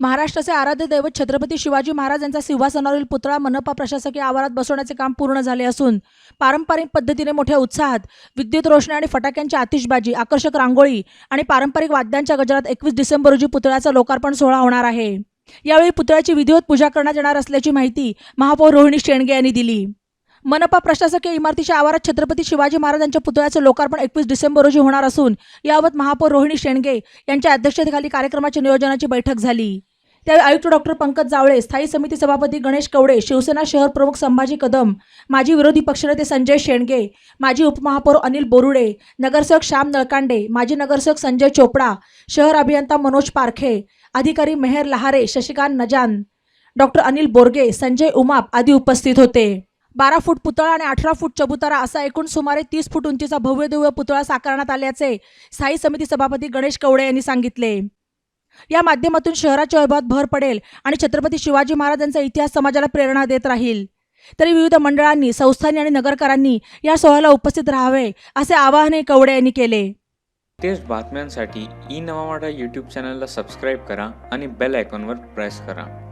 महाराष्ट्राचे आराध्य दैवत छत्रपती शिवाजी महाराज यांचा सिंहासनावरील पुतळा मनपा प्रशासकीय आवारात बसवण्याचे काम पूर्ण झाले असून पारंपरिक पद्धतीने मोठ्या उत्साहात विद्युत रोषणाई आणि फटाक्यांची आतिषबाजी आकर्षक रांगोळी आणि पारंपरिक वाद्यांच्या गजरात एकवीस डिसेंबर रोजी पुतळ्याचा लोकार्पण सोहळा होणार आहे. यावेळी पुतळ्याची विधिवत पूजा करण्यात येणार असल्याची माहिती महापौर रोहिणी शेंडगे यांनी दिली. मनपा प्रशासकीय इमारतीच्या आवारात छत्रपती शिवाजी महाराजांच्या पुतळ्याचं लोकार्पण एकवीस डिसेंबर रोजी होणार असून याबाबत महापौर रोहिणी शेंडगे यांच्या अध्यक्षतेखाली कार्यक्रमाच्या नियोजनाची बैठक झाली. त्यावेळी आयुक्त डॉक्टर पंकज जावळे स्थायी समिती सभापती गणेश कवडे शिवसेना शहर प्रमुख संभाजी कदम माजी विरोधी पक्षनेते संजय शेंडगे माजी उपमहापौर अनिल बोरुडे नगरसेवक श्याम नळकांडे माजी नगरसेवक संजय चोपडा शहर अभियंता मनोज पारखे अधिकारी मेहर लहारे शशिकांत नजान डॉक्टर अनिल बोरगे संजय उमाप आदी उपस्थित होते. बारा फूट पुतळा आणि अठरा फूट चबुतारा असा एकूण सुमारे तीस फूट उंचीचा भव्य दिव्य पुतळा साकारण्यात आल्याचे स्थायी समिती सभापती गणेश कवडे यांनी सांगितले. या माध्यमातून शहराच्या वैभवात भर पडेल आणि छत्रपती शिवाजी महाराजांचा इतिहास समाजाला प्रेरणा देत राहील. तरी विविध मंडळांनी संस्थांनी आणि नगरकरांनी या सोहळ्याला उपस्थित राहावे असे आवाहनही कवडे यांनी केले. तेच बातम्यांसाठी ई नवा यूट्यूब चॅनलला सबस्क्राईब करा आणि बेल आयकॉनवर प्रेस करा.